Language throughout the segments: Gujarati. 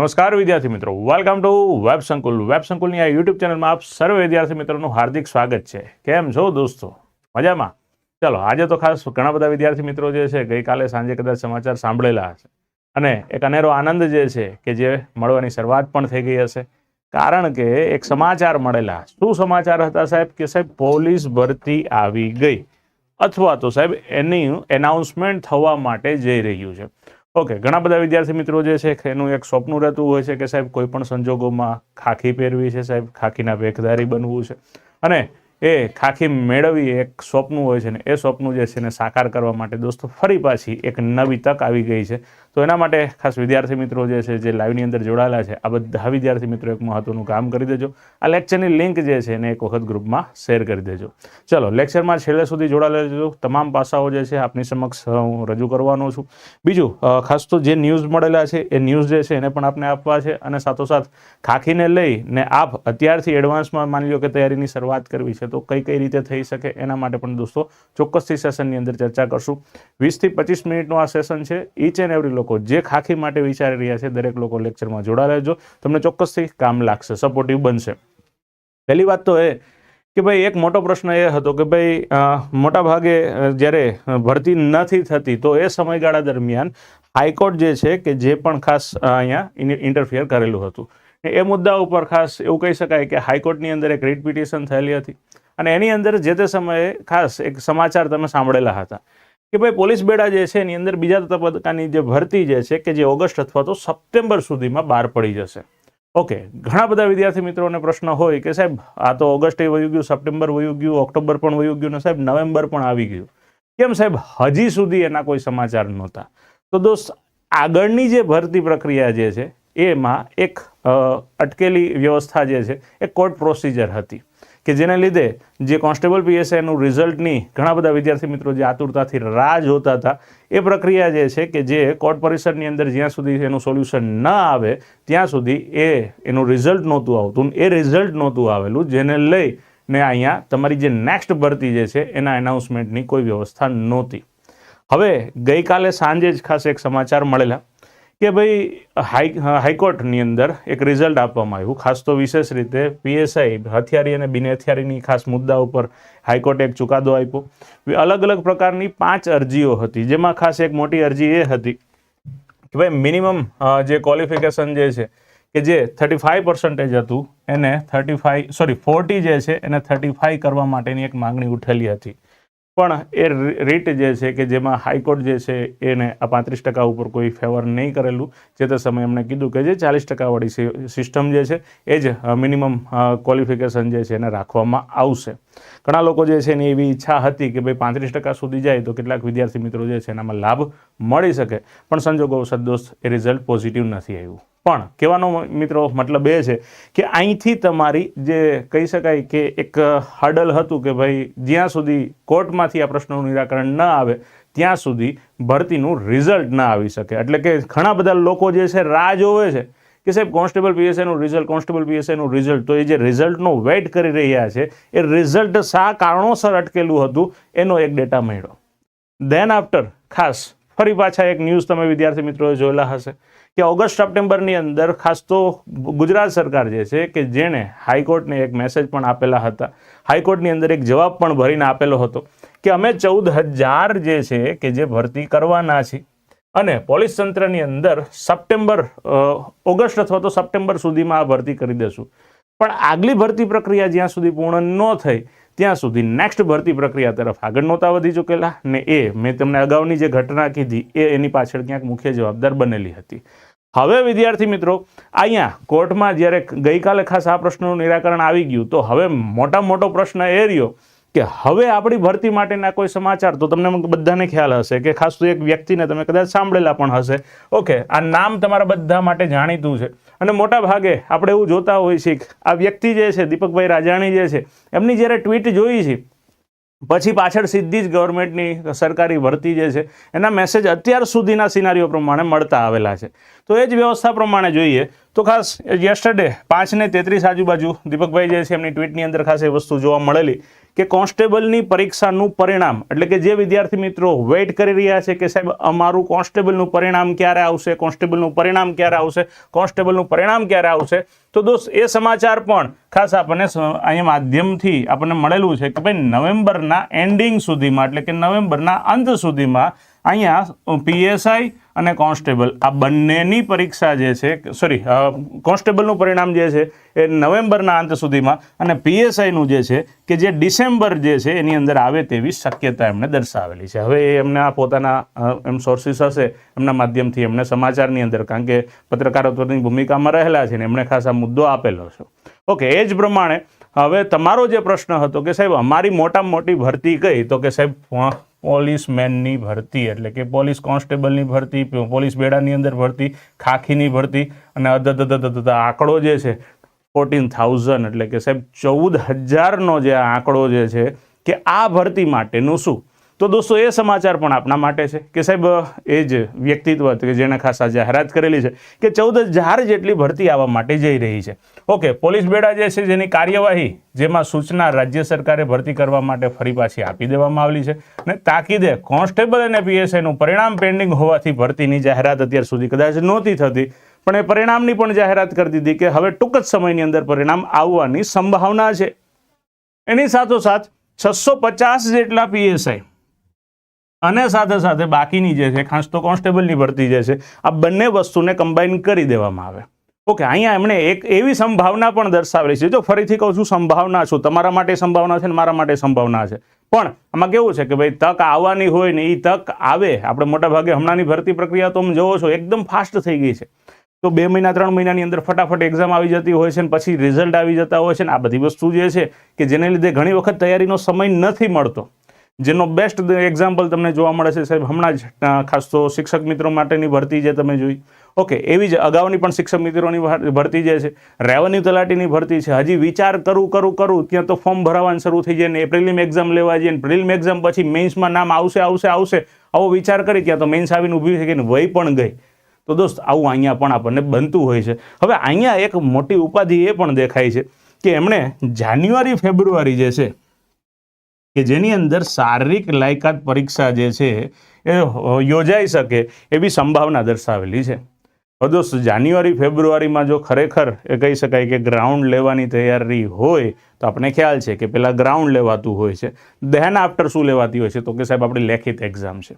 નમસ્કાર વિદ્યાર્થી મિત્રો. Welcome to web Sankul web સંકુલની આ યુટ્યુબ ચેનલમાં આપ સર્વ વિદ્યાર્થી મિત્રોનું હાર્દિક સ્વાગત છે. કેમ છો દોસ્તો? મજામાં? ચલો, આજે તો ખાસ ઘણા બધા વિદ્યાર્થી મિત્રો જે છે, ગઈકાલે સાંજે કદાચ સમાચાર સાંભળેલા હશે. અને એક અનેરો આનંદ જે છે, કે જે મળવાની શરૂઆત પણ થઈ ગઈ હશે. કારણ કે એક સમાચાર મળેલા. શું સમાચાર હતા સાહેબ? કે સાહેબ, પોલીસ ભરતી આવી ગઈ. અથવા તો સાહેબ, એની એનાઉન્સમેન્ટ થવા માટે જઈ રહ્યું છે. ઓકે ઘણા બધા વિદ્યાર્થી મિત્રો જે છે, એનું એક સ્વપ્ન રહેતું હોય છે કે સાહેબ કોઈ પણ સંજોગોમાં ખાખી પહેરવી છે, સાહેબ ખાખીના ભેખધારી બનવું છે. અને એ ખાખી મેળવી એક સ્વપ્ન હોય છે ને એ સ્વપ્ન જે છે ને સાકાર કરવા માટે દોસ્તો ફરી પાછી એક નવી તક આવી ગઈ છે. તો એના માટે ખાસ વિદ્યાર્થી મિત્રો જે છે, જે લાઈવની અંદર જોડાયેલા છે, આ બધા વિદ્યાર્થી મિત્રો એક મહત્વનું કામ કરી દેજો. આ લેક્ચરની લિંક જે છે, એને એક વખત ગ્રુપમાં શેર કરી દેજો. ચલો લેક્ચરમાં છેલ્લે સુધી જોડાયેલા રહેજો. તમામ પાસાઓ જે છે, આપની સમક્ષ હું રજૂ કરવાનો છું. બીજું ખાસ તો જે ન્યૂઝ મળેલા છે, એ ન્યૂઝ જે છે, એને પણ આપને આપવા છે અને સાથોસાથ ખાખીને લઈને આપ અત્યારથી એડવાન્સમાં માની લો કે તૈયારીની શરૂઆત કરવી છે, તો કઈ કઈ રીતે થઈ શકે એના માટે પણ દોસ્તો ચોક્કસથી સેશનની અંદર ચર્ચા કરશું. વીસથી પચીસ મિનિટનું આ સેશન છે ઈચ એન્ડ એવરી લોકો જે ખાખી માટે વિચારી રહ્યા છે, દરેક લોકો લેક્ચરમાં જોડાયેલા રહેજો. તમને ચોક્કસથી કામ લાગશે સપોર્ટિવ બનશે. પહેલી વાત તો એ કે ભાઈ, એક મોટો પ્રશ્ન એ હતો કે ભાઈ મોટા ભાગે જ્યારે ભરતી નથી થતી, તો એ સમયગાળા દરમિયાન હાઈકોર્ટ જે છે કે જે પણ ખાસ અહીંયા ઇન્ટરફિયર કરેલું હતું. એ મુદ્દા ઉપર ખાસ એવું કહી શકાય કે હાઈકોર્ટની અંદર એક રીટ પિટિશન થયેલી હતી. અને એની અંદર જે તે સમયે ખાસ એક સમાચાર તમે સાંભળેલા હતા. કે ભાઈ પોલીસ બેડા જે છે એની અંદર બીજા તબક્કાની જે ભરતી જે છે કે જે ઓગસ્ટ અથવા તો સપ્ટેમ્બર સુધીમાં બહાર પડી જશે. ઓકે, ઘણા બધા વિદ્યાર્થી મિત્રોને પ્રશ્ન હોય કે સાહેબ, આ તો ઓગસ્ટ વયું ગયું, સપ્ટેમ્બર વયું ગયું, ઓક્ટોબર પણ વયું ગયું ને સાહેબ, નવેમ્બર પણ આવી ગયું. કેમ સાહેબ, હજી સુધી એના કોઈ સમાચાર નહોતા. તો દોસ્ત, આગળની જે ભરતી પ્રક્રિયા જે છે, એમાં એક અટકેલી વ્યવસ્થા જે છે, એ કોર્ટ પ્રોસિજર હતી. કે જેને લીધે જે કોન્સ્ટેબલ પીએસઆઈનું રિઝલ્ટની ઘણા બધા વિદ્યાર્થી મિત્રો જે આતુરતાથી રાહ જોતા હતા, એ પ્રક્રિયા જે છે કે જે કોર્ટ પરિસરની અંદર જ્યાં સુધી એનું સોલ્યુશન ન આવે, ત્યાં સુધી એ એનું રિઝલ્ટ નહોતું આવતું એ રિઝલ્ટ નહોતું આવેલું, જેને લઈ ને અહીંયા તમારી જે નેક્સ્ટ ભરતી જે છે એના એનાઉન્સમેન્ટની કોઈ વ્યવસ્થા નહોતી. હવે ગઈકાલે સાંજે જ ખાસ એક સમાચાર મળેલા. કે ભાઈ, હાઈ હાઈકોર્ટની અંદર એક રિઝલ્ટ આપવામાં આવ્યું. ખાસ તો વિશેષ રીતે પીએસઆઈ હથિયારી અને બિન હથિયારીની ખાસ મુદ્દા ઉપર હાઈકોર્ટે એક ચુકાદો આપ્યો. અલગ અલગ પ્રકારની પાંચ અરજીઓ હતી, જેમાં ખાસ એક મોટી અરજી એ હતી કે ભાઈ, મિનિમમ જે ક્વોલિફિકેશન જે છે, કે જે થર્ટી ફાઇવ પર્સન્ટેજ હતું, એને થર્ટી ફાઇવ સોરી, ફોર્ટી જે છે, એને થર્ટી ફાઇવ કરવા માટેની એક માંગણી ઉઠેલી હતી. પણ એ રીટ જે છે કે જેમાં હાઈકોર્ટ જે છે એને આ પાંત્રીસ ટકા ઉપર કોઈ ફેવર નહીં કરેલું, જે તે સમયે એમણે કીધું કે જે ચાલીસ ટકાવાળી સિસ્ટમ જે છે એ જ મિનિમમ ક્વોલિફિકેશન જે છે એને રાખવામાં આવશે. ઘણા લોકો જે છે એની એવી ઈચ્છા હતી કે ભાઈ પાંત્રીસ ટકા સુધી જાય તો કેટલાક વિદ્યાર્થી મિત્રો જે છે એનામાં લાભ મળી શકે, પણ સંજોગો સદોસ્ત એ રિઝલ્ટ પોઝિટિવ નથી આવ્યું. પણ કહેવાનો મિત્રો મતલબ એ છે કે અહીંથી તમારી જે કહી શકાય કે એક હર્ડલ હતું કે ભાઈ જ્યાં સુધી કોર્ટમાંથી આ પ્રશ્નનું નિરાકરણ ન આવે, ત્યાં સુધી ભરતીનું રિઝલ્ટ ના આવી શકે. એટલે કે ઘણા બધા લોકો જે છે રાહ જોવે છે કે સાહેબ કોન્સ્ટેબલ પીએસઆઈનું રિઝલ્ટ, કોન્સ્ટેબલ પીએસઆઈનું રિઝલ્ટ, તો એ જે રિઝલ્ટનો વેઇટ કરી રહ્યા છે, એ રિઝલ્ટ શા કારણોસર અટકેલું હતું, એનો એક ડેટા મળ્યો. દેન આફ્ટર ખાસ, ફરી પાછા એક ન્યૂઝ તમે વિદ્યાર્થી મિત્રોએ જોયેલા હશે. કે ઓગસ્ટ સપ્ટેમ્બરની અંદર, ખાસ તો ગુજરાત સરકાર જે છે કે જેણે હાઈકોર્ટને એક મેસેજ પણ આપેલા હતા. હાઈકોર્ટની અંદર એક જવાબ પણ ભરીને આપેલો હતો કે અમે ચૌદ હજાર જે છે કે જે ભરતી કરવાના છીએ અને પોલીસ તંત્રની અંદર સપ્ટેમ્બર ઓગસ્ટ અથવા તો સપ્ટેમ્બર સુધીમાં આ ભરતી કરી દેશું. પણ આગલી ભરતી પ્રક્રિયા જ્યાં સુધી પૂર્ણ ન થઈ, ત્યાં સુધી નેક્સ્ટ ભરતી પ્રક્રિયા તરફ આગળ નહોતા વધી ચૂકેલા ને એ મેં તમને અગાઉની જે ઘટના કીધી, એ એની પાછળ ક્યાંક મુખ્ય જવાબદાર બનેલી હતી. હવે વિદ્યાર્થી મિત્રો, અહીંયા કોર્ટમાં જ્યારે ગઈકાલે ખાસ આ પ્રશ્નનું નિરાકરણ આવી ગયું, તો હવે મોટા મોટો પ્રશ્ન એ રહ્યો કે હવે આપણી ભરતી માટેના કોઈ સમાચાર, તો તમને બધાને ખ્યાલ હશે કે ખાસ તો એક વ્યક્તિને તમે કદાચ સાંભળેલા પણ હશે. ઓકે, આ નામ તમારા બધા માટે જાણીતું છે. અને મોટા ભાગે આપણે એવું જોતા હોઈએ છીએ આ વ્યક્તિ જે છે, દીપકભાઈ રાજાણી જે છે, એમની જ્યારે ટ્વીટ જોઈ છે પછી પાછળ સીધી જ ગવર્મેન્ટની સરકારી ભરતી જે છે, એના મેસેજ અત્યાર સુધીના સિનારીઓ પ્રમાણે મળતા આવેલા છે. તો એ જ વ્યવસ્થા પ્રમાણે જોઈએ તો ખાસ યસ્ટરડે પાંચને તેત્રીસ આજુબાજુ દીપકભાઈ જે છે, એમની ટ્વીટની અંદર ખાસ એ વસ્તુ જોવા મળેલી. કે કોન્સ્ટેબલની પરીક્ષાનું પરિણામ, એટલે કે જે વિદ્યાર્થી મિત્રો વેઇટ કરી રહ્યા છે કે સાહેબ, અમારું કોન્સ્ટેબલનું પરિણામ ક્યારે આવશે, કોન્સ્ટેબલનું પરિણામ ક્યારે આવશે, કોન્સ્ટેબલનું પરિણામ ક્યારે આવશે? તો દોસ્ત, એ સમાચાર પણ ખાસ આપણને અહીંયા માધ્યમથી આપણને મળેલું છે કે ભાઈ નવેમ્બરના એન્ડિંગ સુધીમાં, એટલે કે નવેમ્બરના અંત સુધીમાં અહીંયા પીએસઆઈ અને કોન્સ્ટેબલ. આ બંનેની પરીક્ષા જે છે સોરી કોન્સ્ટેબલનું પરિણામ જે છે એ નવેમ્બરના અંત સુધીમાં અને પીએસઆઈનું જે છે કે જે ડિસેમ્બર જે છે એની અંદર આવે તેવી શક્યતા એમણે દર્શાવેલી છે. હવે એ એમને આ પોતાના એમ સોર્સિસ હશે, એમના માધ્યમથી એમને સમાચારની અંદર, કારણ કે પત્રકારત્વની ભૂમિકામાં રહેલા છે ને એમણે ખાસ આ મુદ્દો આપેલો છે. ઓકે, એ જ પ્રમાણે હવે તમારો જે પ્રશ્ન હતો કે સાહેબ, અમારી મોટામાં મોટી ભરતી કઈ? તો કે સાહેબ પોલીસમેનની ભરતી, એટલે કે પોલીસ કોન્સ્ટેબલની ભરતી પોલીસ બેડાની અંદર ભરતી, ખાખીની ભરતી અને અદદ આંકડો જે છે ફોર્ટીન થાઉઝન્ડ એટલે કે સાહેબ, ચૌદ હજારનો જે આંકડો જે છે, કે આ ભરતી માટેનું શું? તો દોસ્તો, એ સમાચાર પણ આપના માટે છે કે સાહેબ, એ જ વ્યક્તિત્વ કે જેણે ખાસ આ જાહેરાત કરેલી છે કે ચૌદ હજાર જેટલી ભરતી આવવા માટે જઈ રહી છે. ઓકે, પોલીસ બેડા જે છે જેની કાર્યવાહી, જેમાં સૂચના રાજ્ય સરકારે ભરતી કરવા માટે ફરી પાછી આપી દેવામાં આવેલી છે અને તાકીદે કોન્સ્ટેબલ અને પીએસઆઈનું પરિણામ પેન્ડિંગ હોવાથી ભરતીની જાહેરાત અત્યાર સુધી કદાચ નહોતી થતી, પણ એ પરિણામની પણ જાહેરાત કરી દીધી કે હવે ટૂંક જ સમયની અંદર પરિણામ આવવાની સંભાવના છે. એની સાથોસાથ છસો પચાસ જેટલા પીએસઆઈ અને સાથે સાથે બાકીની જે છે, ખાસ તો કોન્સ્ટેબલની ભરતી જે છે, આ બંને વસ્તુને કમ્બાઈન કરી દેવામાં આવે. ઓકે અહીંયા એમણે એક એવી સંભાવના પણ દર્શાવેલી છે. જો ફરીથી કહું છું, સંભાવના છું તમારા માટે સંભાવના છે ને મારા માટે સંભાવના છે. પણ આમાં કેવું છે કે ભાઈ, તક આવવાની હોય ને એ તક આવે. આપણે મોટાભાગે હમણાંની ભરતી પ્રક્રિયા તો જોવો છો, એકદમ ફાસ્ટ થઈ ગઈ છે. તો બે મહિના, ત્રણ મહિનાની અંદર ફટાફટ એક્ઝામ આવી જતી હોય છે ને પછી રિઝલ્ટ આવી જતા હોય છે ને આ બધી વસ્તુ જે છે કે જેને લીધે ઘણી વખત તૈયારીનો સમય નથી મળતો. જેનો બેસ્ટ એક્ઝામ્પલ તમને જોવા મળે છે સાહેબ, હમણાં જ ખાસ તો શિક્ષક મિત્રો માટેની ભરતી જે તમે જોઈ. ઓકે એવી જ અગાઉની પણ શિક્ષક મિત્રોની ભરતી જે છે રેવન્યુ તલાટીની ભરતી છે. હજી વિચાર કરું કરું કરું, ત્યાં તો ફોર્મ ભરાવાનું શરૂ થઈ જાય ને પ્રિલિમ એક્ઝામ લેવા જઈએ ને પ્રિલિમ એક્ઝામ પછી મેન્સમાં નામ આવશે આવશે આવશે. આવો વિચાર કરી, ત્યાં તો મેન્સ આવીને ઊભી થઈ ગઈ ને વય પણ ગઈ. તો દોસ્ત, આવું અહીંયા પણ આપણને બનતું હોય છે. હવે અહીંયા એક મોટી ઉપાધિ એ પણ દેખાય છે કે એમણે જાન્યુઆરી, ફેબ્રુઆરી જે છે કે જેની અંદર શારીરિક લાયકાત પરીક્ષા જે છે એ યોજાઈ શકે એવી સંભાવના દર્શાવેલી છે. હવે દોસ્ત, જાન્યુઆરી, ફેબ્રુઆરીમાં જો ખરેખર એ કહી શકાય કે ગ્રાઉન્ડ લેવાની તૈયારી હોય, તો આપણે ખ્યાલ છે કે પહેલાં ગ્રાઉન્ડ લેવાતું હોય છે દેન આફ્ટર શું લેવાતી હોય છે? તો કે સાહેબ, આપણી લેખિત એક્ઝામ છે.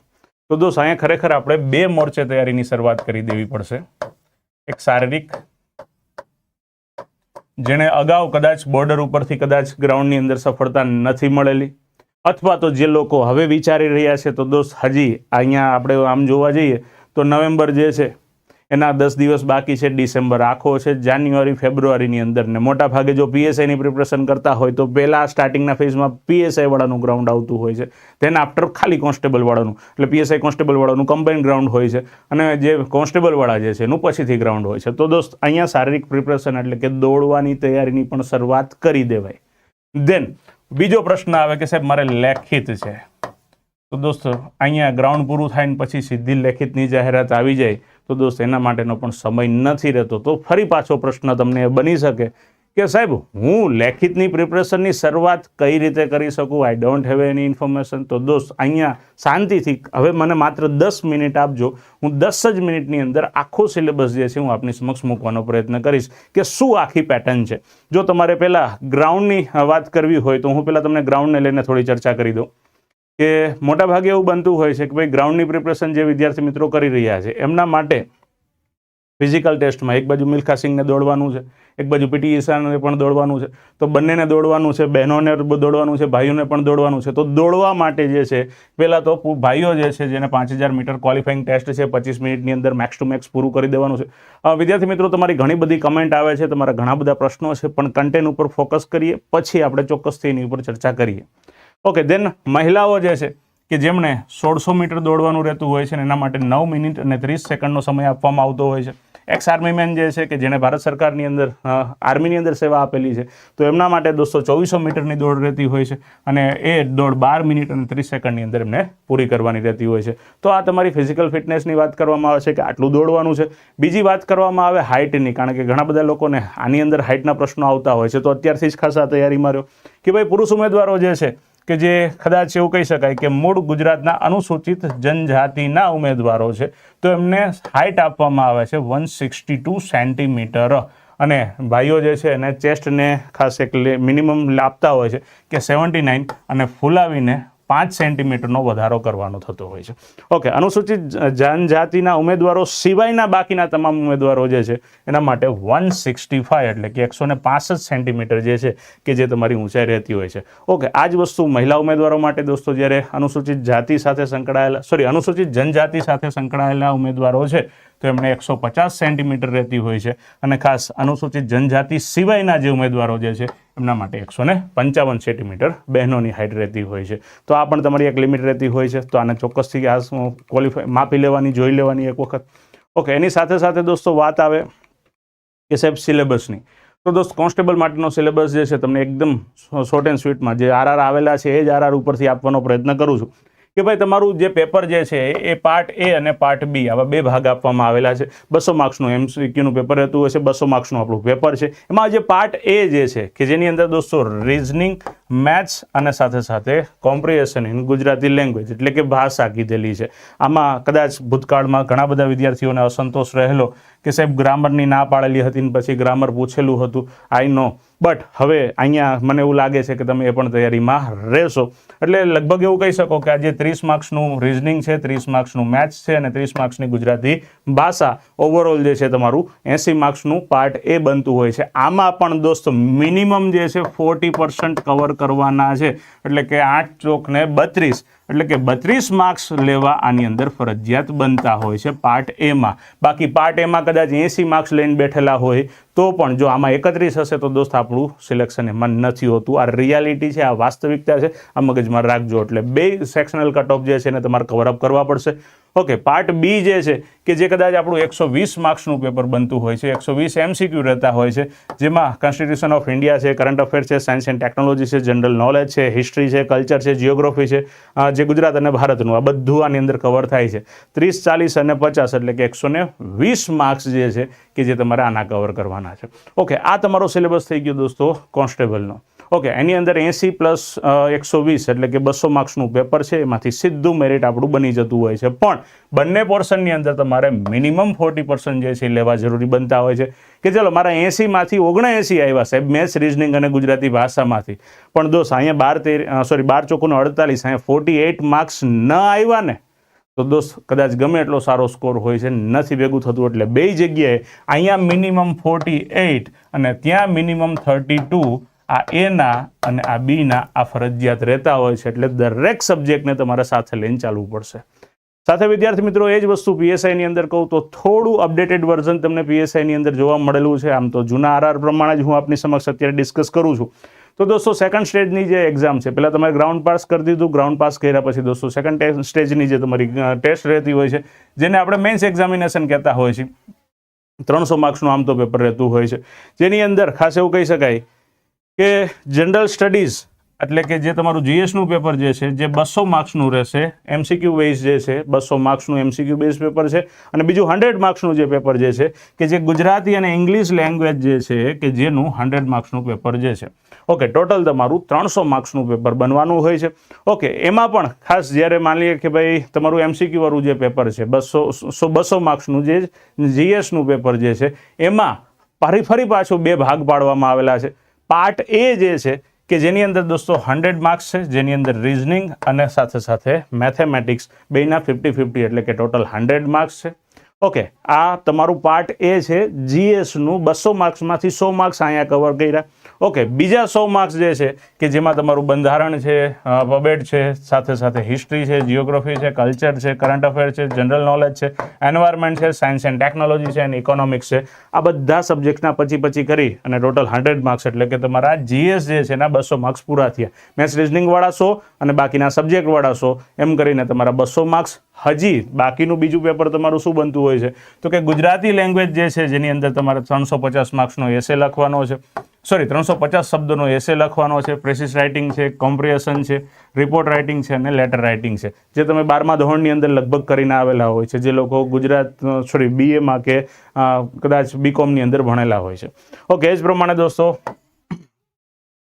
તો દોસ્ત, અહીંયા ખરેખર આપણે બે મોરચે તૈયારીની શરૂઆત કરી દેવી પડશે. એક શારીરિક, જેણે અગાઉ કદાચ બોર્ડર ઉપરથી કદાચ ગ્રાઉન્ડની અંદર સફળતા નથી મળેલી. અથવા તો જે લોકો હવે વિચારી રહ્યા છે, તો દોસ્ત હજી અહીંયા આપણે આમ જોવા જઈએ, તો નવેમ્બર જે છે, એના દસ દિવસ બાકી છે, ડિસેમ્બર આખો છે, જાન્યુઆરી, ફેબ્રુઆરીની અંદર. ને મોટા ભાગે જો પીએસઆઈની પ્રિપરેશન કરતા હોય, તો પહેલાં સ્ટાર્ટિંગના ફેઝમાં પીએસઆઈ વાળાનું ગ્રાઉન્ડ આવતું હોય છે. તેના આફ્ટર ખાલી કોન્સ્ટેબલ વાળાનું. એટલે પીએસઆઈ કોન્સ્ટેબલ વાળાનું કમ્બાઇન ગ્રાઉન્ડ હોય છે. અને જે કોન્સ્ટેબલ વાળા જે છે, એનું પછીથી ગ્રાઉન્ડ હોય છે. તો દોસ્ત, અહીંયા શારીરિક પ્રિપરેશન એટલે કે દોડવાની તૈયારીની પણ શરૂઆત કરી દેવાય. દેન બીજો પ્રશ્ન આવે કે સાહેબ, મારે લેખિત છે. તો દોસ્તો, અહીંયા ગ્રાઉન્ડ પૂરું થાય ને પછી સીધી લેખિતની જાહેરાત આવી જાય, તો દોસ્ત, એના માટેનો પણ સમય નથી રહેતો. તો ફરી પાછો પ્રશ્ન તમને બની શકે. કે સાહેબ, હું લેખિતની પ્રિપરેશનની શરૂઆત કઈ રીતે કરી શકું? I don't have any information તો દોસ્ત, અહીંયા શાંતિથી, હવે મને માત્ર દસ મિનિટ આપજો. હું દસ જ મિનિટની અંદર આખો સિલેબસ જે છે હું આપની સમક્ષ મૂકવાનો પ્રયત્ન કરીશ કે શું આખી પેટર્ન છે. જો તમારે પહેલાં ગ્રાઉન્ડની વાત કરવી હોય, તો હું પહેલાં તમને ગ્રાઉન્ડને લઈને થોડી ચર્ચા કરી દઉં. કે મોટાભાગે એવું બનતું હોય છે કે ભાઈ ગ્રાઉન્ડની પ્રિપરેશન જે વિદ્યાર્થી મિત્રો કરી રહ્યા છે, એમના માટે ફિઝિકલ ટેસ્ટમાં એક બાજુ મિલ્ખા સિંહને દોડવાનું છે, એક બાજુ પીટી ઈશાને પણ દોડવાનું છે. તો બંનેને દોડવાનું છે, બહેનોને દોડવાનું છે, ભાઈઓને પણ દોડવાનું છે. તો દોડવા માટે જે છે, પહેલાં તો ભાઈઓ જે છે, જેને પાંચ હજાર મીટર ક્વોલિફાઈંગ ટેસ્ટ છે, પચીસ મિનિટની અંદર મેક્સ ટુ મેક્સ પૂરું કરી દેવાનું છે. વિદ્યાર્થી મિત્રો, તમારી ઘણી બધી કમેન્ટ આવે છે, તમારા ઘણા બધા પ્રશ્નો છે, પણ કન્ટેન્ટ ઉપર ફોકસ કરીએ, પછી આપણે ચોક્કસથી એની ઉપર ચર્ચા કરીએ. ઓકે દેન મહિલાઓ જે છે, કે જેમણે સોળસો મીટર દોડવાનું રહેતું હોય છે એના માટે નવ મિનિટ અને ત્રીસ સેકન્ડનો સમય આપવામાં આવતો હોય છે. એક્સ આર્મીમેન જે છે કે જેણે ભારત સરકારની અંદર આર્મીની અંદર સેવા આપેલી છે, તો એમના માટે દોસ્તો ચોવીસો મીટરની દોડ રહેતી હોય છે અને એ દોડ બાર મિનિટ અને ત્રીસ સેકન્ડની અંદર એમને પૂરી કરવાની રહેતી હોય છે. તો આ તમારી ફિઝિકલ ફિટનેસની વાત કરવામાં આવે છે કે આટલું દોડવાનું છે. બીજી વાત કરવામાં આવે હાઇટની કારણ કે ઘણા બધા લોકોને આની અંદર હાઇટના પ્રશ્નો આવતા હોય છે, તો અત્યારથી જ ખાસ તૈયારીમાં રહ્યો કે ભાઈ પુરુષ ઉમેદવારો જે છે કે જે કદાચ એવું કહી શકાય કે મૂળ ગુજરાતના અનુસૂચિત જનજાતિના ઉમેદવારો છે, તો એમને હાઇટ આપવામાં આવે છે વન સિક્સટી ટુ સેન્ટીમીટર અને ભાઈઓ જે છે, એને ચેસ્ટને ખાસ એક મિનિમમ લાપતા હોય છે કે સેવન્ટી નાઇન અને ફૂલાવીને પાંચ સેન્ટીમીટરનો વધારો કરવાનો થતો હોય છે. ઓકે અનુસૂચિત જનજાતિના ઉમેદવારો સિવાયના બાકીના તમામ ઉમેદવારો જે છે, એના માટે વન સિક્સટી ફાઇવ એટલે કે એકસો ને પાસઠ સેન્ટીમીટર જે છે કે જે તમારી ઊંચાઈ રહેતી હોય છે. ઓકે આ જ વસ્તુ મહિલા ઉમેદવારો માટે દોસ્તો, જ્યારે અનુસૂચિત જાતિ સાથે સંકળાયેલા સોરી અનુસૂચિત જનજાતિ સાથે સંકળાયેલા ઉમેદવારો છે તો એમણે એકસો પચાસ સેન્ટીમીટર રહેતી હોય છે અને ખાસ અનુસૂચિત જનજાતિ સિવાયના જે ઉમેદવારો જે છે, એમના માટે એકસો ને પંચાવન સેન્ટીમીટર બહેનોની હાઇટ રહેતી હોય છે. તો આ પણ તમારી એક લિમિટ રહેતી હોય છે. તો આને ચોક્કસથી આ ક્વોલિફાય માપી લેવાની, જોઈ લેવાની એક વખત. ઓકે એની સાથે સાથે દોસ્તો વાત આવે કે સાહેબ સિલેબસની. તો દોસ્ત, કોન્સ્ટેબલ માટેનો સિલેબસ જે છે, તમને એકદમ શોર્ટ એન્ડ સ્વીટમાં જે આરઆર આવેલા છે, એ જ આરઆર ઉપરથી આપવાનો પ્રયત્ન કરું છું. કે ભાઈ તમારું જે પેપર જે છે એ પાર્ટ એ અને પાર્ટ બી, આવા બે ભાગ આપવામાં આવેલા છે. બસો માર્ક્સનું એમસીક્યુનું પેપર રહેતું હશે બસો માર્ક્સનું આપણું પેપર છે. એમાં જે પાર્ટ એ જે છે, કે જેની અંદર દોસ્તો રિઝનિંગ મેથ્સ અને સાથે સાથે કોમ્પ્રિહેશન ઇન ગુજરાતી લેંગ્વેજ, એટલે કે ભાષા કીધેલી છે. આમાં કદાચ ભૂતકાળમાં ઘણા બધા વિદ્યાર્થીઓને અસંતોષ રહેલો કે સાહેબ ગ્રામરની ના પાડેલી હતી ને પછી ગ્રામર પૂછેલું હતું આઈ નો બટ હવે અહીંયા મને એવું લાગે છે કે તમે એ પણ તૈયારીમાં રહેશો. એટલે લગભગ એવું કહી શકો કે આજે ત્રીસ માર્ક્સનું રિઝનિંગ છે, ત્રીસ માર્ક્સનું મેથ્સ છે અને ત્રીસ માર્ક્સની ગુજરાતી ભાષા. ઓવરઓલ જે છે તમારું, એંસી માર્ક્સનું પાર્ટ એ બનતું હોય છે. આમાં પણ દોસ્તો મિનિમમ જે છે ફોર્ટી પર્સન્ટ કવર કરવાના છે. એટલે કે આઠ ચોકને બત્રીસ. એટલે કે બત્રીસ માર્ક્સ લેવા આની અંદર ફરજિયાત બનતા હોય છે પાર્ટ એમાં બાકી પાર્ટ એમાં કદાચ એંસી માર્ક્સ લઈને બેઠેલા હોય, તો પણ જો આમાં એકત્રીસ હશે તો દોસ્ત આપણું સિલેક્શન એમાં નથી હોતું. આ રિયાલિટી છે, આ વાસ્તવિકતા છે, આ મગજમાં રાખજો. એટલે બે સેક્શનલ કટ જે છે એને તમારે કવરઅપ કરવા પડશે. ઓકે પાર્ટ બી જે છે, કે જે કદાચ આપણું એકસો વીસ માર્ક્સનું પેપર બનતું હોય છે, એકસો વીસ એમસીક્યુ રહેતા હોય છે, જેમાં કોન્સ્ટિટ્યુશન ઓફ ઇન્ડિયા છે કરંટ અફેર છે સાયન્સ એન્ડ ટેકનોલોજી છે જનરલ નોલેજ છે હિસ્ટ્રી છે કલ્ચર છે જિયોગ્રાફી છે જે ગુજરાત અને ભારતનું, આ બધું આની અંદર કવર થાય છે. ત્રીસ, ચાલીસ અને પચાસ એટલે કે એકસો ને વીસ માર્ક્સ જે છે, કે જે તમારે આના કવર કરવાના છે. ઓકે આ તમારો સિલેબસ થઈ ગયો દોસ્તો કોન્સ્ટેબલનો ઓકે એની અંદર એંસી પ્લસ એકસો વીસ એટલે કે બસો માર્ક્સનું પેપર છે, એમાંથી સીધું મેરિટ આપણું બની જતું હોય છે. પણ બંને પોર્શનની અંદર તમારે મિનિમમ ફોર્ટી પર્સન્ટ જે છે લેવા જરૂરી બનતા હોય છે. કે ચલો, મારા એંસીમાંથી ઓગણએંસી આવ્યા સાહેબ, મેથ્સ, રિઝનિંગ અને ગુજરાતી ભાષામાંથી. પણ દોસ્ત, અહીંયા બાર તેર સોરી બાર ચોકોનો અડતાલીસ, અહીંયા ફોર્ટી એઇટ માર્ક્સ ન આવ્યા ને, તો દોસ્ત, કદાચ ગમે એટલો સારો સ્કોર હોય છે, નથી ભેગું થતું એટલે બે જગ્યાએ અહીંયા મિનિમમ ફોર્ટી એઇટ અને ત્યાં મિનિમમ થર્ટી ટુ આ એના અને આ બીના આ ફરજિયાત રહેતા હોય છે એટલે દરેક સબ્જેક્ટને તમારે સાથે લઈને ચાલવું પડશે. સાથે વિદ્યાર્થી મિત્રો, એ જ વસ્તુ પીએસઆઈની અંદર કહું તો થોડું અપડેટેડ વર્ઝન તમને પીએસઆઈની અંદર જોવા મળેલું છે. આમ તો જૂના આરઆર પ્રમાણે જ હું આપની સમક્ષ અત્યારે ડિસ્કસ કરું છું. તો દોસ્તો સેકન્ડ સ્ટેજની જે એક્ઝામ છે, પહેલાં તમારે ગ્રાઉન્ડ પાસ કરી દીધું. ગ્રાઉન્ડ પાસ કર્યા પછી દોસ્તો સેકન્ડ સ્ટેજની જે તમારી ટેસ્ટ રહેતી હોય છે, જેને આપણે મેન્સ એક્ઝામિનેશન કહેતા હોય છે ત્રણસો માર્ક્સનું આમ તો પેપર રહેતું હોય છે. જેની અંદર ખાસ એવું કહી શકાય કે જનરલ સ્ટડીઝ એટલે કે જે તમારું જીએસનું પેપર જે છે, જે બસો માર્ક્સનું રહેશે એમસીક્યુ બેઝ જે છે, બસો માર્ક્સનું એમસીક્યુ બેઝ પેપર છે, અને બીજું હંડ્રેડ માર્ક્સનું જે પેપર જે છે, કે જે ગુજરાતી અને ઇંગ્લિશ લેંગ્વેજ જે છે, કે જેનું હંડ્રેડ માર્ક્સનું પેપર જે છે. ઓકે ટોટલ તમારું ત્રણસો માર્ક્સનું પેપર બનવાનું હોય છે. ઓકે એમાં પણ ખાસ જ્યારે માની લઈએ કે ભાઈ તમારું એમસીક્યુવાળું જે પેપર છે, બસો બસો માર્ક્સનું જે જીએસનું પેપર જે છે, એમાં ફરી ફરી પાછું બે ભાગ પાડવામાં આવેલા છે. પાર્ટ એ જે છે કે જેની અંદર દોસ્તો હંડ્રેડ માર્ક્સ છે, જેની અંદર રિઝનિંગ અને સાથે સાથે મેથેમેટિક્સ બેના ફિફ્ટી ફિફ્ટી એટલે કે ટોટલ હંડ્રેડ માર્ક્સ છે. ઓકે આ તમારું પાર્ટ એ છે જીએસનું બસો માર્ક્સમાંથી સો માર્ક્સ અહીંયા કવર કર્યા. ઓકે, બીજા સો માર્ક્સ જે છે, કે જેમાં તમારું બંધારણ છે પબેટ છે, સાથે સાથે હિસ્ટ્રી છે જિયોગ્રાફી છે, કલ્ચર છે, કરંટ અફેર છે, જનરલ નોલેજ છે, એન્વાયરમેન્ટ છે, સાયન્સ એન્ડ ટેકનોલોજી છે અને ઇકોનોમિક્સ છે. આ બધા સબ્જેક્ટના પછી પછી કરી અને ટોટલ હંડ્રેડ માર્ક્સ, એટલે કે તમારા જીએસ જે છે એના બસો માર્ક્સ પૂરા થયા. મેથ્સ, રિઝનિંગવાળા સો અને બાકીના સબ્જેક્ટ વાળા સો. એમ કરીને તમારા બસો માર્ક્સ હજી બાકીનું બીજું પેપર તમારું શું બનતું હોય છે? તો કે ગુજરાતી લેંગ્વેજ જે છે, જેની અંદર તમારે ત્રણસો પચાસ માર્ક્સનો એસે લખવાનો છે. સોરી ત્રણસો પચાસ શબ્દનો એસે લખવાનો છે. પ્રેસિસ રાઇટિંગ છે કોમ્પ્રિહેશન છે રિપોર્ટ રાઇટિંગ છે અને લેટર રાઇટિંગ છે. જે તમે બારમા ધોરણની અંદર લગભગ કરીને આવેલા હોય છે. જે લોકો ગુજરાત સોરી બીએમાં કે કદાચ બીકોમની અંદર ભણેલા હોય છે. ઓકે એ જ પ્રમાણે દોસ્તો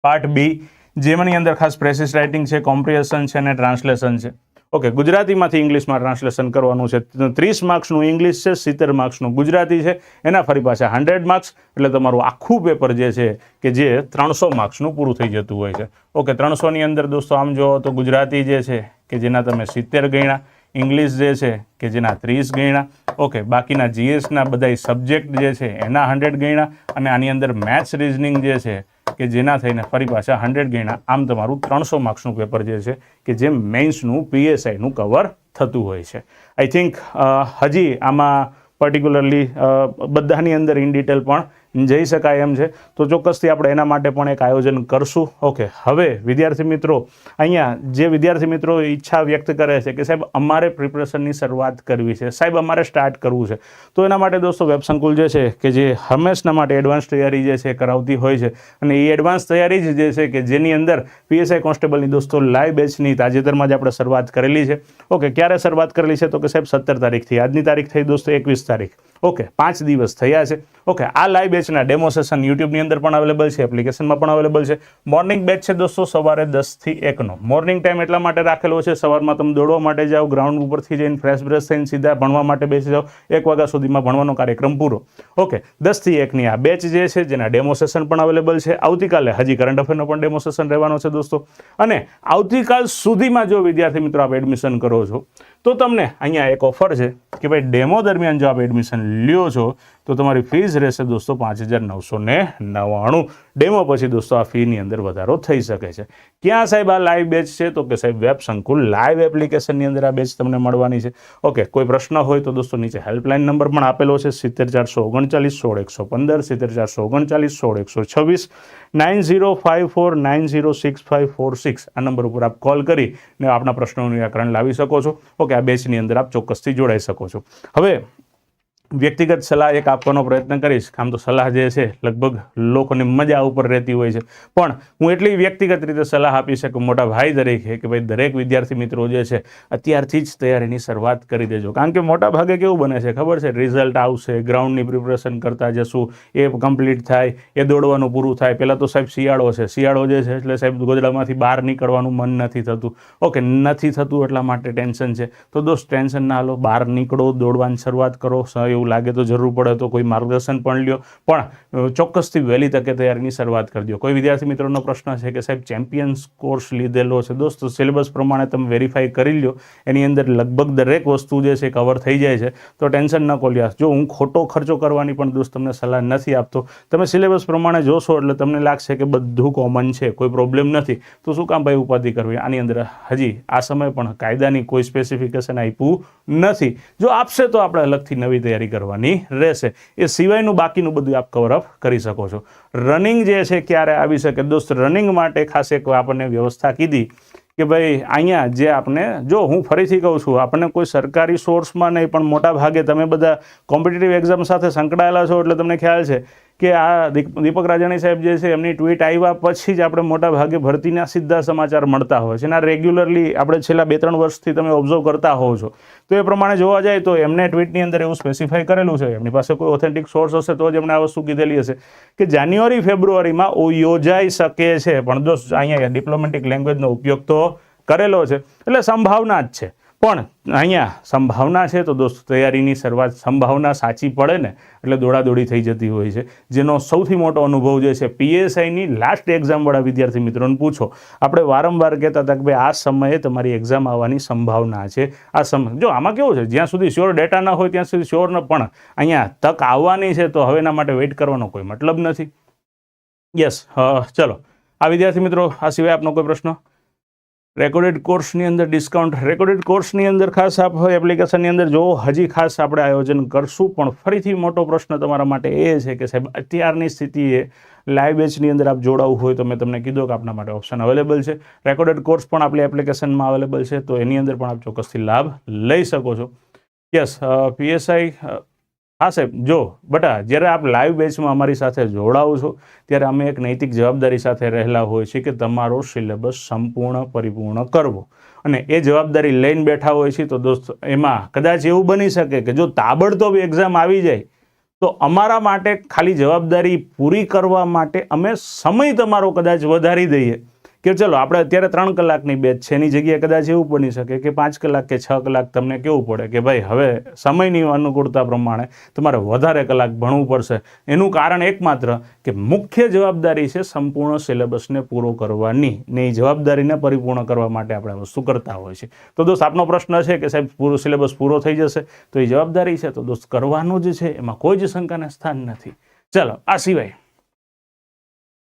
પાર્ટ બી જેમની અંદર ખાસ પ્રેસિસ રાઇટિંગ છે કોમ્પ્રિહેશન છે અને ટ્રાન્સલેશન છે. ઓકે, ગુજરાતીમાંથી ઇંગ્લિશમાં ટ્રાન્સલેશન કરવાનું છે. ત્રીસ માર્ક્સનું ઇંગ્લિશ છે, સિત્તેર માર્ક્સનું ગુજરાતી છે. એના ફરી પાછા હંડ્રેડ માર્ક્સ, એટલે તમારું આખું પેપર જે છે, કે જે ત્રણસો માર્ક્સનું પૂરું થઈ જતું હોય છે. ઓકે, ત્રણસોની અંદર દોસ્તો, આમ જુઓ તો ગુજરાતી જે છે, કે જેના તમે સિત્તેર ગણ્યા ઇંગ્લિશ જે છે, કે જેના ત્રીસ ગણ્યા. ઓકે, બાકીના જીએસના બધા સબ્જેક્ટ જે છે, એના હંડ્રેડ ગણ્યા, અને આની અંદર મેથ્સ રિઝનિંગ જે છે કે જેના થઈને ફરી પાછા હંડ્રેડ ગણા આમ તમારું ત્રણસો માર્ક્સનું પેપર જે છે કે જે મેઇન્સનું, પીએસઆઈનું કવર થતું હોય છે. આઈ થિંક હજી આમાં પર્ટિક્યુલરલી બધાની અંદર ઇન ડિટેલ પણ જઈ શકાય એમ છે. તો ચોક્કસથી આપણે એના માટે પણ એક આયોજન કરશું. ઓકે, હવે વિદ્યાર્થી મિત્રો, અહીંયા જે વિદ્યાર્થી મિત્રો ઈચ્છા વ્યક્ત કરે છે કે સાહેબ અમારે પ્રિપરેશનની શરૂઆત કરવી છે, સાહેબ અમારે સ્ટાર્ટ કરવું છે. તો એના માટે દોસ્તો વેબ સંકુલ જે છે કે જે હંમેશના માટે એડવાન્સ તૈયારી જે છે કરાવતી હોય છે અને એ એડવાન્સ તૈયારી જ જે છે કે જેની અંદર પીએસઆઈ કોન્સ્ટેબલની દોસ્તો લાઈવ બેચની તાજેતરમાં જ આપણે શરૂઆત કરેલી છે. ઓકે, ક્યારે શરૂઆત કરેલી છે તો કે સાહેબ સત્તર તારીખથી, આજની તારીખ થઈ દોસ્તો એકવીસ તારીખ. ઓકે, પાંચ દિવસ થયા છે. ઓકે, આ લાઈવ બેચના ડેમો સેશન યુટ્યુબની અંદર પણ અવેલેબલ છે એપ્લિકેશનમાં પણ અવેલેબલ છે. મોર્નિંગ બેચ છે દોસ્તો, સવારે દસથી એકનો. મોર્નિંગ ટાઈમ એટલા માટે રાખેલો છે, સવારમાં તમે દોડવા માટે જાઓ ગ્રાઉન્ડ ઉપરથી જઈને ફ્રેશ બ્રશ થઈને સીધા ભણવા માટે બેસી જાઓ, એક વાગ્યા સુધીમાં ભણવાનો કાર્યક્રમ પૂરો. ઓકે, દસથી એકની આ બેચ જે છે, જેના ડેમો સેશન પણ અવેલેબલ છે, આવતીકાલે હજી કરંટ અફેરનો પણ ડેમો સેશન રહેવાનો છે દોસ્તો. અને આવતીકાલ સુધીમાં જો વિદ્યાર્થી મિત્રો આપ એડમિશન કરો છો, તો તમને અહીંયા એક ઓફર છે કે ભાઈ ડેમો દરમિયાન જો આપ એડમિશન લ્યો છો, તો તમારી ફીસ રહેશે દોસ્તો પાંચ હજાર નવસો ને નવ્વાણું. ડેમો પછી દોસ્તો આ ફીની અંદર વધારો થઈ શકે છે. ક્યાં સાહેબ આ લાઈવ બેચ છે? તો કે સાહેબ વેબ સંકુલ લાઈવ એપ્લિકેશનની અંદર આ બેચ તમને મળવાની છે. ઓકે કોઈ પ્રશ્ન હોય તો દોસ્તો નીચે હેલ્પલાઇન નંબર પણ આપેલો છે, સિત્તેર ચારસો ઓગણચાલીસ, સોળ એકસો પંદર, સિત્તેર ચારસો ઓગણચાલીસ, સોળ એકસો છવ્વીસ nine zero five four, nine zero six five four six. આ નંબર ઉપર આપ કોલ કરી ને આપના પ્રશ્નોનું નિરાકરણ લાવી શકો છો. ઓકે આ બેચની અંદર આપ ચોક્કસથી જોડાઈ શકો છો. હવે વ્યક્તિગત સલાહ એક આપવાનો પ્રયત્ન કરીશ. આમ તો સલાહ જે છે, લગભગ લોકોને મજા ઉપર રહેતી હોય છે. પણ હું એટલી વ્યક્તિગત રીતે સલાહ આપી શકું મોટા ભાઈ તરીકે કે ભાઈ દરેક વિદ્યાર્થી મિત્રો જે છે, અત્યારથી જ તૈયારીની શરૂઆત કરી દેજો. કારણ કે મોટા ભાગે કેવું બને છે, ખબર છે? રિઝલ્ટ આવશે ગ્રાઉન્ડની પ્રિપરેશન કરતા જશું, એ કમ્પ્લીટ થાય, એ દોડવાનું પૂરું થાય. પહેલાં તો સાહેબ શિયાળો છે. શિયાળો જે છે, એટલે સાહેબ ગોદડામાંથી બહાર નીકળવાનું મન નથી થતું. ઓકે, નથી થતું એટલા માટે ટેન્શન છે. તો દોસ્ત, ટેન્શન ના લો. બહાર નીકળો, દોડવાની શરૂઆત કરો સ- એવું લાગે તો જરૂર પડે તો કોઈ માર્ગદર્શન પણ લ્યો. પણ ચોક્કસથી વહેલી તકે તૈયારીની શરૂઆત કરી દો કોઈ વિદ્યાર્થી મિત્રોનો પ્રશ્ન છે કે સાહેબ, ચેમ્પિયન્સ કોર્સ લીધેલો છે. દોસ્તો, સિલેબસ પ્રમાણે તમે વેરીફાઈ કરી લ્યો. એની અંદર લગભગ દરેક વસ્તુ જે છે કવર થઈ જાય છે. તો ટેન્શન ન કોલ્યા. જો હું ખોટો ખર્ચો કરવાની પણ દોસ્ત તમને સલાહ નથી આપતો. તમે સિલેબસ પ્રમાણે જોશો એટલે તમને લાગશે કે બધું કોમન છે. કોઈ પ્રોબ્લેમ નથી. તો શું કામ ભાઈ ઉપાધિ કરવી? આની અંદર હજી આ સમય પણ કાયદાની કોઈ સ્પેસિફિકેશન આપ્યું નથી. જો આપશે તો આપણે અલગથી નવી તૈયારી કરવાની રહેશે. એ સિવાયનું બાકીનું બધું આપ કવરઅપ કરી શકો છો. રનિંગ જે છે ક્યારે આવી શકે? દોસ્ત રનિંગ માટે ખાસ એક આપણને વ્યવસ્થા કીધી કે ભાઈ, અહીંયા જે આપણે જો હું ફરીથી કહું છું, આપણને કોઈ સરકારી સોર્સમાં નહીં, પણ મોટા ભાગે તમે બધા કોમ્પિટિટિવ એક્ઝામ સાથે સંકળાયેલા છો એટલે તમને ખ્યાલ છે કે આ દીપ- દીપક રાજાણી સાહેબ જે છે, એમની ટ્વીટ આવ્યા પછી જ આપણે મોટા ભાગે ભરતીના સીધા સમાચાર મળતા હોય છે. અને આ રેગ્યુલરલી આપણે છેલ્લા બે ત્રણ વર્ષથી તમે ઓબ્ઝર્વ કરતા હોવ છો. તો એ પ્રમાણે જોવા જાય તો એમને ટ્વીટની અંદર એવું સ્પેસિફાઈ કરેલું છે. એમની પાસે કોઈ ઓથેન્ટિક સોર્સ હશે તો જ એમણે આ વસ્તુ કીધેલી હશે. કે જાન્યુઆરી ફેબ્રુઆરીમાં યોજાઈ શકે છે. પણ જો અહીંયા ડિપ્લોમેટિક લેંગ્વેજનો ઉપયોગ તો કરેલો છે. એટલે સંભાવના જ છે. પણ અહીંયા સંભાવના છે તો દોસ્ત, તૈયારીની શરૂઆત સંભાવના સાચી પડે ને, એટલે દોડાદોડી થઈ જતી હોય છે. જેનો સૌથી મોટો અનુભવ જે છે પીએસઆઈની લાસ્ટ એક્ઝામવાળા વિદ્યાર્થી મિત્રોને પૂછો. આપણે વારંવાર કહેતા હતા કે ભાઈ, આ સમયે તમારી એક્ઝામ આવવાની સંભાવના છે. આ સમય જો આમાં કેવું છે, જ્યાં સુધી શ્યોર ડેટા ન હોય, ત્યાં સુધી શ્યોર ન, પણ અહીંયા તક આવવાની છે, તો હવે એના માટે વેઇટ કરવાનો કોઈ મતલબ નથી. યસ ચલો. આ વિદ્યાર્થી મિત્રો, આ સિવાય આપનો કોઈ પ્રશ્ન? રેકોર્ડેડ કોર્સની અંદર ડિસ્કાઉન્ટ રેકોર્ડેડ કોર્સની અંદર ખાસ આપ એપ્લિકેશનની અંદર જો હજી ખાસ આપણે આયોજન કરશું, પણ ફરીથી મોટો પ્રશ્ન તમારા માટે એ છે કે સાહેબ, અત્યારની સ્થિતિએ લાઈવ બેચની અંદર આપ જોડાવવું હોય તો મેં તમને કીધું કે આપના માટે ઓપ્શન અવેલેબલ છે. રેકોર્ડેડ કોર્સ પણ આપણી એપ્લિકેશનમાં અવેલેબલ છે, તો એની અંદર પણ આપ ચોક્કસથી લાભ લઈ શકો છો. યસ પીએસઆઈ હા સાહેબ, જો, બટા જ્યારે આપ લાઈવ બેચમાં અમારી સાથે જોડાવો છો, ત્યારે અમે એક નૈતિક જવાબદારી સાથે રહેલા હોય છે કે તમારો સિલેબસ સંપૂર્ણ પરિપૂર્ણ કરવો. અને એ જવાબદારી લઈને બેઠા હોય છે તો દોસ્ત, એમાં કદાચ એવું બની શકે કે જો તાબડતોબ એક્ઝામ આવી જાય, તો અમારા માટે ખાલી જવાબદારી પૂરી કરવા માટે અમે સમય તમારો કદાચ વધારી દઈએ. કે ચલો, આપણે અત્યારે ત્રણ કલાકની બેચ છે, એની જગ્યાએ કદાચ એવું બની શકે કે પાંચ કલાક કે છ કલાક તમને કેવું પડે કે ભાઈ, હવે સમયની અનુકૂળતા પ્રમાણે તમારે વધારે કલાક ભણવું પડશે. એનું કારણ એકમાત્ર કે મુખ્ય જવાબદારી છે સંપૂર્ણ સિલેબસને પૂરો કરવાની ને એ જવાબદારીને પરિપૂર્ણ કરવા માટે આપણે વસ્તુ કરતા હોય છે. તો દોસ્ત, આપનો પ્રશ્ન છે કે સાહેબ, પૂરો સિલેબસ પૂરો થઈ જશે, તો એ જવાબદારી છે? તો દોસ્ત, કરવાનું જ છે, એમાં કોઈ જ શંકાને સ્થાન નથી. ચલો, આ સિવાય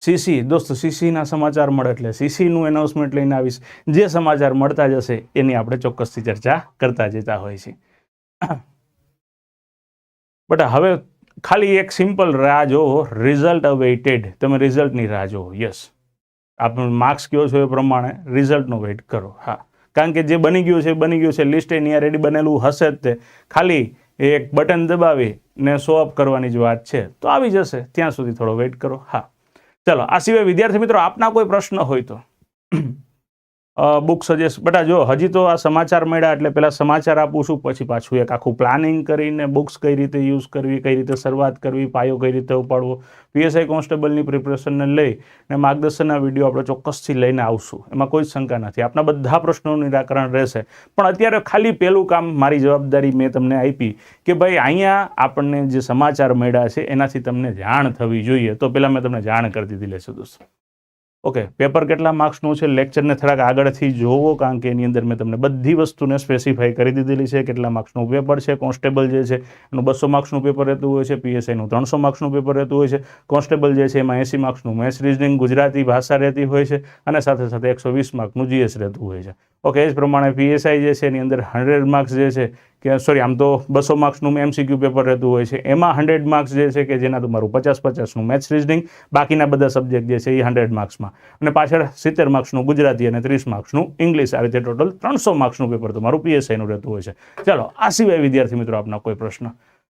સીસી, દોસ્તો સીસીના સમાચાર મળે એટલે સીસીનું એનાઉન્સમેન્ટ લઈને આવીશ. જે સમાચાર મળતા જશે એની આપણે ચોક્કસથી ચર્ચા કરતા જતા હોય છે બટ હવે ખાલી એક સિમ્પલ રાહ જો રિઝલ્ટ અવેઇટેડ તમે રિઝલ્ટની રાહ જુઓ યસ આપ માર્ક્સ કયો છો એ પ્રમાણે રિઝલ્ટનો વેઇટ કરો. હા. કારણ કે જે બની ગયું છે બની ગયું છે. લિસ્ટ એની રેડી બનેલું હશે જ તે. ખાલી એક બટન દબાવી ને શો અપ કરવાની જ વાત છે. તો આવી જશે. ત્યાં સુધી થોડો વેઇટ કરો. હા. ચલો આ સિવાય વિદ્યાર્થી મિત્રો આપના કોઈ પ્રશ્ન હોય તો. બુક સજેસ્ટ બટા, જો હજી તો આ સમાચાર મળ્યા એટલે પહેલાં સમાચાર આપું છું, પછી પાછું એક આખું પ્લાનિંગ કરીને બુક્સ કઈ રીતે યુઝ કરવી, કઈ રીતે શરૂઆત કરવી, પાયો કઈ રીતે ઉપાડવો પીએસઆઈ કોન્સ્ટેબલની પ્રિપરેશનને લઈ ને માર્ગદર્શનના વીડિયો આપણે ચોક્કસથી લઈને આવશું. એમાં કોઈ શંકા નથી. આપણા બધા પ્રશ્નોનું નિરાકરણ રહેશે. પણ અત્યારે ખાલી પહેલું કામ મારી જવાબદારી મેં તમને આપી કે ભાઈ, અહીંયા આપણને જે સમાચાર મળ્યા છે, એનાથી તમને જાણ થવી જોઈએ. તો પહેલાં મેં તમને જાણ કરી દીધી લેશું દોસ્તો. ઓકે પેપર કેટલા માર્ક્સનું છે? લેક્ચરને થોડાક આગળથી જોવો, કારણ કે એની અંદર મેં તમને બધી વસ્તુને સ્પેસિફાઈ કરી દીધેલી છે. કેટલા માર્ક્સનું પેપર છે? કોન્સ્ટેબલ જે છે, એનું બસો માર્ક્સનું પેપર રહેતું હોય છે. પીએસઆઈનું ત્રણસો માર્ક્સનું પેપર રહેતું હોય છે. કોન્સ્ટેબલ જે છે, એમાં એંસી માર્ક્સનું મેથ્સ રિઝનિંગ ગુજરાતી ભાષા રહેતી હોય છે અને સાથે સાથે એકસો વીસ માર્કનું જીએસ રહેતું હોય છે. ઓકે એ જ પ્રમાણે પીએસઆઈ જે છે, એની અંદર હંડ્રેડ માર્ક્સ જે છે કે સોરી આમ તો બસો માર્ક્સનું એમસીક્યુ પેપર રહેતું હોય છે. એમાં હંડ્રેડ માર્ક્સ જે છે કે જેના તમારું પચાસ પચાસનું મેથ્સ રીઝનિંગ બાકીના બધા સબ્જેક્ટ જે છે એ હંડ્રેડ માર્ક્સમાં અને પાછળ સિત્તેર માર્ક્સનું ગુજરાતી અને ત્રીસ માર્ક્સનું ઇંગ્લિશ આવી રીતે ટોટલ ત્રણસો માર્ક્સનું પેપર તમારું પીએસઆઈનું રહેતું હોય છે. ચાલો, આ સિવાય વિદ્યાર્થી મિત્રો આપના કોઈ પ્રશ્ન.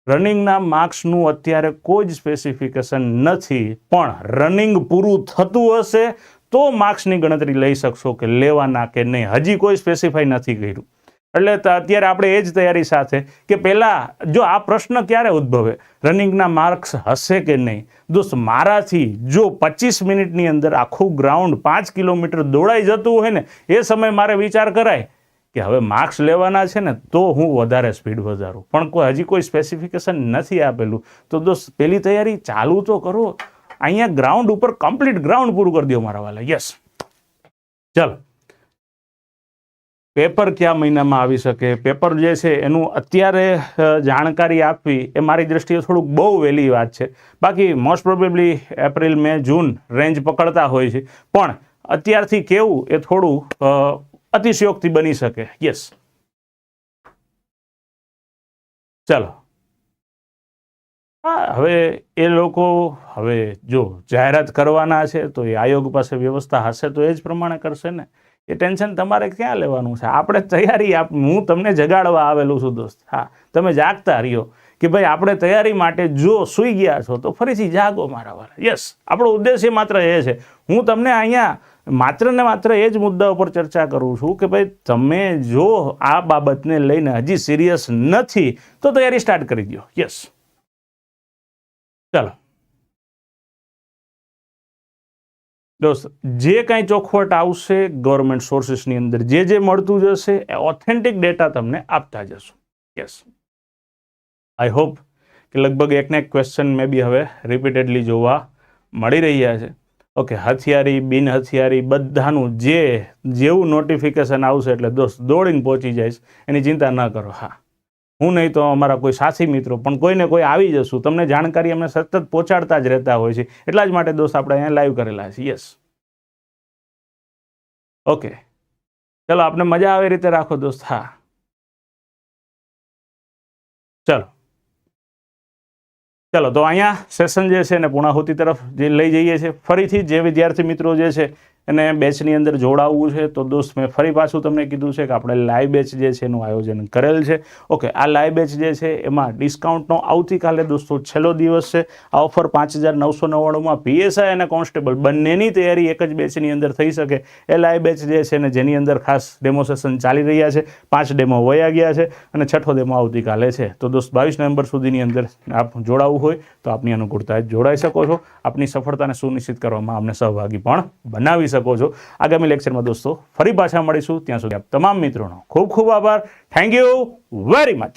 રનિંગના માર્ક્સનું અત્યારે કોઈ જ સ્પેસિફિકેશન નથી, પણ રનિંગ પૂરું થતું હશે તો માર્ક્સની ગણતરી લઈ શકશો કે લેવાના કે નહીં. હજી કોઈ સ્પેસિફાઈ નથી કર્યું. એટલે અત્યારે આપણે એ જ તૈયારી સાથે કે પહેલાં જો આ પ્રશ્ન ક્યારે ઉદ્ભવે? રનિંગના માર્ક્સ હશે કે નહીં? દોસ્ત, મારાથી જો પચીસ મિનિટની અંદર આખું ગ્રાઉન્ડ પાંચ કિલોમીટર દોડાઈ જતું હોય ને, એ સમયે મારે વિચાર કરાય કે હવે માર્ક્સ લેવાના છે ને, તો હું વધારે સ્પીડ વધારું. પણ કોઈ, હજી કોઈ સ્પેસિફિકેશન નથી આપેલું. તો દોસ્ત, પેલી તૈયારી ચાલુ તો કરો. અહીંયા ગ્રાઉન્ડ ઉપર કમ્પ્લીટ ગ્રાઉન્ડ પૂરું કરી દો મારા વાલા. યસ. ચાલો. પેપર કયા મહિનામાં આવી શકે? પેપર જે છે એનું અત્યારે જાણકારી આપવી એ મારી દ્રષ્ટિએ થોડુંક બહુ વહેલી વાત છે. બાકી most probably April, May, June range પકડતા હોય છે. પણ અત્યારથી કેવું એ થોડું અતિશયોક્તિ બની શકે. યસ ચાલો. હા, હવે એ લોકો, હવે જો જાહેરાત કરવાના છે, તો એ આયોગ પાસે વ્યવસ્થા હશે તો એ જ પ્રમાણે કરશે ને? એ ટેન્શન તમારે ક્યાં લેવાનું છે? આપણે તૈયારી આપ, હું તમને જગાડવા આવેલું છું દોસ્ત. હા, તમે જાગતા રહ્યો કે ભાઈ આપણે તૈયારી માટે જો સૂઈ ગયા છો તો ફરીથી જાગો મારા વાળા યસ આપણો ઉદ્દેશ્ય માત્ર એ છે. હું તમને અહીંયા માત્ર ને માત્ર એ જ મુદ્દા ઉપર ચર્ચા કરું છું કે ભાઈ તમે જો આ બાબતને લઈને હજી સિરિયસ નથી તો તૈયારી સ્ટાર્ટ કરી દો યસ ચાલો. દોસ્ત જે કાંઈ ચોખવટ આવશે ગવર્મેન્ટ સોર્સિસની અંદર જે જે મળતું જશે, એ ઓથેન્ટિક ડેટા તમને આપતા જશું. યસ આઈ હોપ કે લગભગ એકને એક ક્વેશ્ચન મે બી હવે રિપીટેડલી જોવા મળી રહ્યા છે. ઓકે હથિયારી, બિન હથિયારી બધાનું જે, જેવું નોટિફિકેશન આવશે એટલે દોસ્ત દોડીને પહોંચી જઈશ. એની ચિંતા ન કરો. હા. હું નહીં તો અમારા કોઈ સાથી મિત્રો, પણ કોઈને કોઈ આવી જશું. તમને જાણકારી અમને સતત પહોંચાડતા જ રહેતા હોય છે. એટલા જ માટે દોસ્ત આપણે અહીંયા લાઈવ કરેલા છે યસ ઓકે ચલો, આપને મજા આવે રીતે રાખો દોસ્ત. હા. ચલો. ચલો, તો અહીંયા સેશન જે છે એને પૂર્ણાહુતિ તરફ જે લઈ જઈએ છીએ. ફરીથી જે વિદ્યાર્થી મિત્રો જે છે એને બેચની અંદર જોડાવવું છે, તો દોસ્ત, મેં ફરી પાછું તમને કીધું છે કે આપણે લાઈવ બેચ જે છે એનું આયોજન કરેલ છે. ઓકે, આ લાઈવ બેચ જે છે એમાં ડિસ્કાઉન્ટનો આવતીકાલે દોસ્તો છેલ્લો દિવસ છે. આ ઓફર પાંચ હજાર નવસો નવ્વાણુંમાં પીએસઆઈ અને કોન્સ્ટેબલ બંનેની તૈયારી એક જ બેચની અંદર થઈ શકે. એ લાઈવ બેચ જે છે ને જેની અંદર ખાસ ડેમો સેશન ચાલી રહ્યા છે. પાંચ ડેમો વયા ગયા છે અને છઠ્ઠો ડેમો આવતીકાલે છે. તો દોસ્ત, બાવીસ નવેમ્બર સુધીની અંદર આપ જોડાવવું હોય તો આપની અનુકૂળતાએ જોડાઈ શકો છો. આપની સફળતાને સુનિશ્ચિત કરવામાં અમને સહભાગી પણ બનાવી શકો છો. આગામી લેક્ચરમાં દોસ્તો, ફરી પાછા મળીશું. ત્યાં સુધી આપ તમામ મિત્રોનો ખૂબ ખૂબ આભાર. Thank you very much